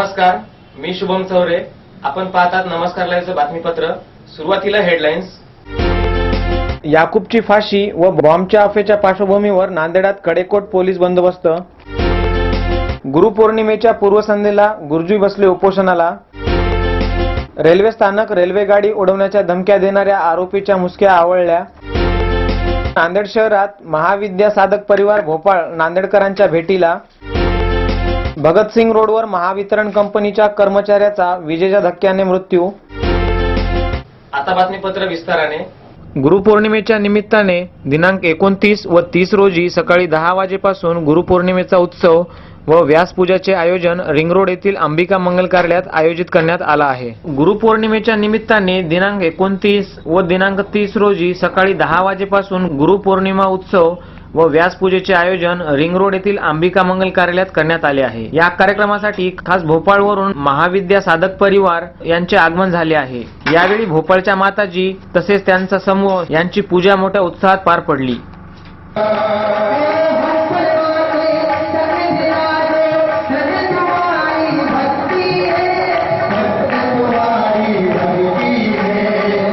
नमस्कार मी शुभम चौरे. आपण पाहतात नमस्कार लाईव्हचं बातमीपत्र. सुरुवातीला हेडलाईन्स याकूबची फाशी व बॉम्बच्या अफेच्या पार्श्वभूमीवर नांदेडात कडेकोट पोलीस बंदोबस्त. गुरुपौर्णिमेच्या पूर्वसंध्येला गुरुजी बसले उपोषणाला. रेल्वे स्थानक रेल्वे गाडी उडवण्याच्या धमक्या देणाऱ्या आरोपीच्या मुसक्या आवळल्या. नांदेड शहरात महाविद्या साधक परिवार भोपाळ नांदेडकरांच्या भेटीला. भगतसिंग रोडवर महावितरण कंपनीच्या कर्मचाऱ्याचा विजेच्या धक्क्याने मृत्यू. आता बातमीपत्र विस्ताराने. गुरुपौर्णिमेच्या निमित्ताने दिनांक एकोणतीस व तीस रोजी सकाळी दहा वाजेपासून गुरुपौर्णिमेचा उत्सव व व्यासपूजाचे आयोजन रिंग रोड येथील अंबिका मंगल कार्यालयात आयोजित करण्यात आला आहे. गुरुपौर्णिमेच्या निमित्ताने दिनांक एकोणतीस व दिनांक तीस रोजी सकाळी दहा वाजेपासून गुरुपौर्णिमा उत्सव व व्यासपूजेचे आयोजन रिंग रोड येथील अंबिका मंगल कार्यालयात करण्यात आले आहे. या कार्यक्रमासाठी खास भोपाळवरून महाविद्या साधक परिवार यांचे आगमन झाले आहे. यावेळी भोपाळच्या माताजी तसेच त्यांचा समूह यांची पूजा मोठ्या उत्साहात पार पडली. हो, हो, हो.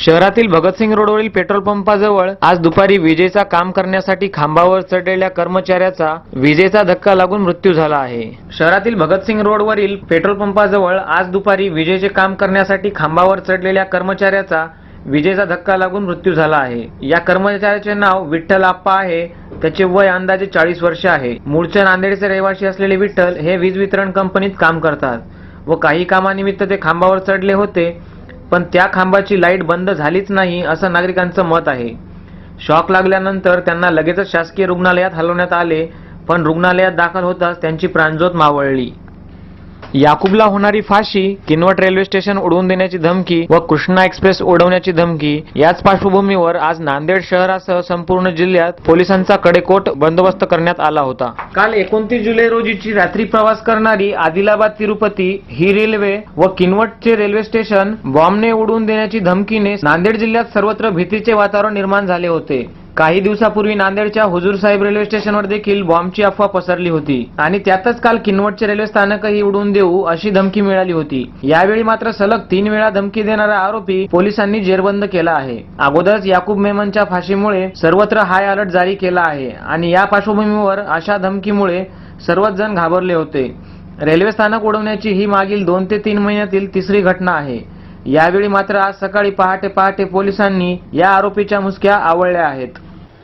शहरातील भगतसिंग रोडवरील पेट्रोल पंपाजवळ आज दुपारी विजेचा काम करण्यासाठी खांबावर चढलेल्या कर्मचाऱ्याचा विजेचा धक्का लागून मृत्यू झाला आहे. शहरातील भगतसिंग रोडवरील पेट्रोल पंपाजवळ आज दुपारी विजेचे काम करण्यासाठी खांबावर चढलेल्या कर्मचाऱ्याचा विजेचा धक्का लागून मृत्यू झाला आहे. या कर्मचाऱ्याचे नाव विठ्ठल आप्पा आहे. त्याचे वय अंदाजे चाळीस वर्ष आहे. मूळच्या नांदेडचे रहिवासी असलेले विठ्ठल हे वीज वितरण कंपनीत काम करतात व काही कामानिमित्त ते खांबावर चढले होते. पण त्या खांबाची लाइट बंद झालीच नाही असं नागरिकांचं मत आहे. शॉक लागल्यानंतर त्यांना लगेचच शासकीय रुग्णालयात हलवण्यात आले पण रुग्णालयात दाखल होताच त्यांची प्राणज्योत मावळली. याकूबला होणारी फाशी किनवट रेल्वे स्टेशन उडवून देण्याची धमकी व कृष्णा एक्सप्रेस उडवण्याची धमकी याच पार्श्वभूमीवर आज नांदेड शहरासह संपूर्ण जिल्ह्यात पोलिसांचा कडेकोट बंदोबस्त करण्यात आला होता. काल एकोणतीस जुलै रोजीची रात्री प्रवास करणारी आदिलाबाद तिरुपती ही रेल्वे व किनवटचे रेल्वे स्टेशन बॉम्बने उडवून देण्याची धमकीने नांदेड जिल्ह्यात सर्वत्र भीतीचे वातावरण निर्माण झाले होते. काही दिवसापूर्वी नांदेडच्या हुजूर साहेब रेल्वे स्टेशनवर देखील बॉम्बची अफवा पसरली होती. आणि त्यातच काल किनवटचे रेल्वे स्थानकही उडवून देऊ अशी धमकी मिळाली होती. यावेळी मात्र सलग तीन वेळा धमकी देणारा आरोपी पोलिसांनी जेरबंद केला आहे. अगोदरच याकूब मेमनच्या फाशीमुळे सर्वत्र हाय अलर्ट जारी केला आहे आणि या पार्श्वभूमीवर अशा धमकीमुळे सर्वच जण घाबरले होते. रेल्वे स्थानक उडवण्याची ही मागील दोन ते तीन महिन्यातील तिसरी घटना आहे. यावेळी मात्र आज सकाळी पहाटे पहाटे पोलिसांनी या आरोपीच्या मुसक्या आवळल्या आहेत.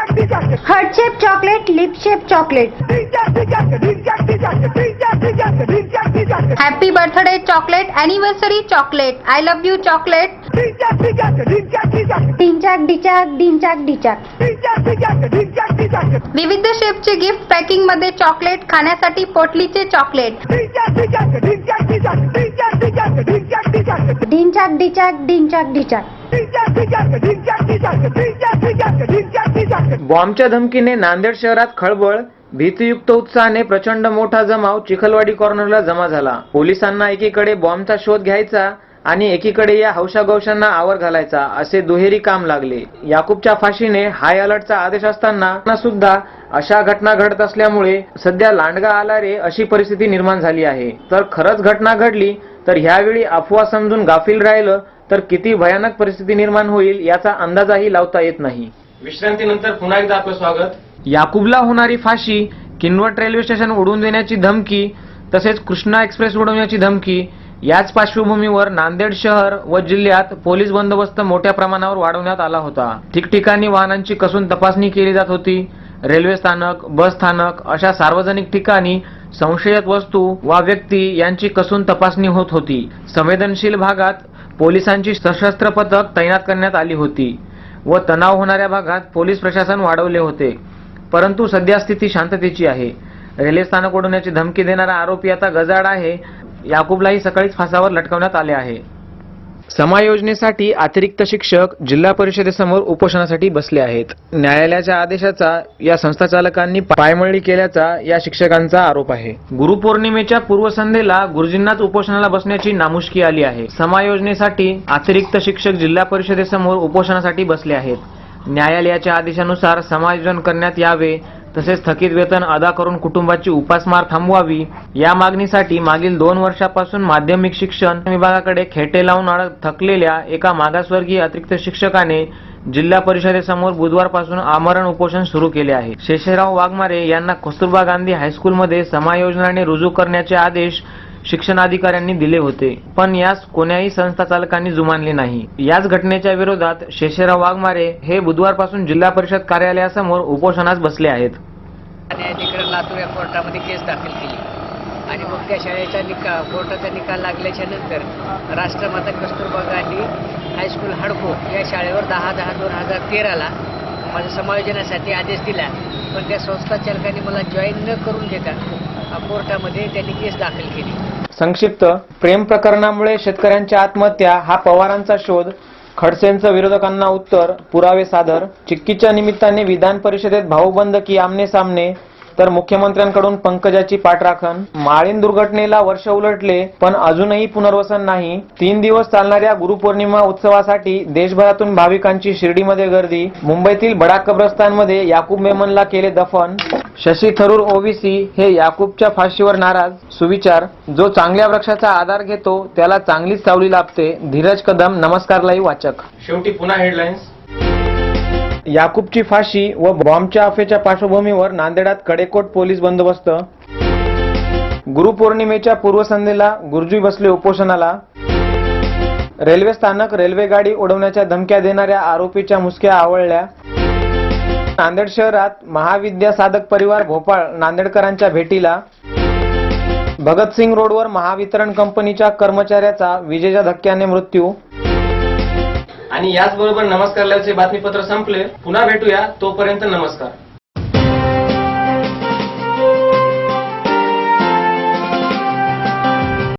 Heart shaped chocolate, lip shaped chocolate. Happy birthday chocolate, anniversary chocolate, I love you chocolate. डिंचाक डिचाक डिंचाक डिचाक विविध शेपचे गिफ्ट पॅकिंगमध्ये चॉकलेट खाण्यासाठी पोटलीचे चॉकलेट डिंचाक डिचाक डिंचाक डिचाक बॉम्बच्या धमकीने नांदेड शहरात खळबळ भीतीयुक्त उत्साहाने प्रचंड मोठा जमाव चिखलवाडी कॉर्नरला जमा झाला. पोलिसांना एकीकडे बॉम्बचा शोध घ्यायचा आणि एकीकडे या हौशागौशांना आवर घालायचा असे दुहेरी काम लागले. याकूबच्या फाशीने हाय अलर्टचा आदेश असताना सुद्धा अशा घटना घडत असल्यामुळे सध्या लांडगा आला रे अशी परिस्थिती निर्माण झाली आहे. तर खरंच घटना घडली तर ह्यावेळी अफवा समजून गाफील राहिलं तर किती भयानक परिस्थिती निर्माण होईल याचा अंदाजाही लावता येत नाही. विश्रांतीनंतर पुन्हा एकदा आपलं स्वागत. याकुबला होणारी फाशी किनवट रेल्वे स्टेशन उडवून देण्याची धमकी तसेच कृष्णा एक्सप्रेस उडवण्याची धमकी याच पार्श्वभूमीवर नांदेड शहर व जिल्ह्यात पोलीस बंदोबस्त मोठ्या प्रमाणावर वाढवण्यात आला होता. ठिकठिकाणी वाहनांची कसून तपासणी केली जात होती. रेल्वे स्थानक बस स्थानक अशा सार्वजनिक ठिकाणी संशयित वस्तू वा व्यक्ती यांची कसून तपासणी होत होती. संवेदनशील भागात पोलिसांची सशस्त्र पथक तैनात करण्यात आली होती व तणाव होणाऱ्या भागात पोलीस प्रशासन वाढवले होते. परंतु सध्या स्थिती शांततेची आहे. रेल्वे स्थानक उडवण्याची धमकी देणारा आरोपी आता गजाड आहे. याकूबलाही सकाळीच फासावर लटकवण्यात आले आहे. समायोजनेसाठी अतिरिक्त शिक्षक जिल्हा परिषदेसमोर उपोषणासाठी बसले आहेत. न्यायालयाच्या आदेशाचा या संस्थाचालकांनी पायमळणी केल्याचा या शिक्षकांचा आरोप आहे. गुरुपौर्णिमेच्या पूर्वसंध्येला गुरुजींनाच उपोषणाला बसण्याची नामुष्की आली आहे. समायोजनेसाठी अतिरिक्त शिक्षक जिल्हा परिषदेसमोर उपोषणासाठी बसले आहेत. न्यायालयाच्या आदेशानुसार समायोजन करण्यात यावे तसेच थकीत वेतन अदा करून कुटुंबाची उपासमार थांबवावी. या मागणीसाठी मागील दोन वर्षापासून माध्यमिक शिक्षण विभागाकडे खेटे लावून थकलेल्या एका मागासवर्गीय अतिरिक्त शिक्षकाने जिल्हा परिषदेसमोर बुधवारपासून आमरण उपोषण सुरू केले आहे. शेषराव वाघमारे यांना कस्तुरबा गांधी हायस्कूलमध्ये समायोजनाने रुजू करण्याचे आदेश शिक्षणाधिकाऱ्यांनी दिले होते. पण यास कोण्याही संस्था चालकांनी जुमानले नाही. याच घटनेच्या विरोधात शेषराव वाघमारे हे बुधवारपासून जिल्हा परिषद कार्यालयासमोर उपोषणास बसले आहेत. लातूर या कोर्टामध्ये केस दाखल केली. आणि मग त्या शाळेचा निकाल कोर्टाचा निकाल लागल्याच्या नंतर राष्ट्रमाता कस्तुरबा गांधी हायस्कूल हडको या शाळेवर दहा दहा दोन हजार तेराला माझ्या समायोजनासाठी आदेश दिला. पण त्या संस्था चालकांनी मला जॉईन न करून घेता कोर्टामध्ये त्यांनी केस दाखल केली. संक्षिप्त. प्रेम प्रकरणामुळे शेतकऱ्यांच्या आत्महत्या हा पवारांचा शोध. खडसेंचं विरोधकांना उत्तर पुरावे सादर. चिक्कीच्या निमित्ताने विधान परिषदेत भाऊबंद की आमने सामने तर मुख्यमंत्र्यांकडून पंकजाची पाठराखण. माळीन दुर्घटनेला वर्ष उलटले पण अजूनही पुनर्वसन नाही. तीन दिवस चालणाऱ्या गुरुपौर्णिमा उत्सवासाठी देशभरातून भाविकांची शिर्डीमध्ये गर्दी. मुंबईतील बडा कब्रस्तानमध्ये याकूब मेमनला केले दफन. शशी थरूर ओवीसी हे याकूबच्या फाशीवर नाराज. सुविचार जो चांगल्या वृक्षाचा आधार घेतो त्याला चांगलीच सावली लाभते. धीरज कदम नमस्कार लाईव्ह वाचक. शेवटी पुन्हा हेडलाईन्स याकूबची फाशी व बॉम्बच्या अफेच्या पार्श्वभूमीवर नांदेडात कडेकोट पोलीस बंदोबस्त. गुरुपौर्णिमेच्या पूर्वसंध्येला गुरुजी बसले उपोषणाला. रेल्वे स्थानक रेल्वे गाडी उडवण्याच्या धमक्या देणाऱ्या आरोपीच्या मुसक्या आवळल्या. नांदेड शहरात महाविद्या साधक परिवार भोपाळ नांदेडकरांच्या भेटीला भगतसिंग रोडवर महावितरण कंपनीच्या कर्मचाऱ्याचा विजेच्या धक्क्याने मृत्यू. आणि याचबरोबर नमस्कार लाईव्हचे बातमीपत्र संपले. पुन्हा भेटूया. तोपर्यंत नमस्कार.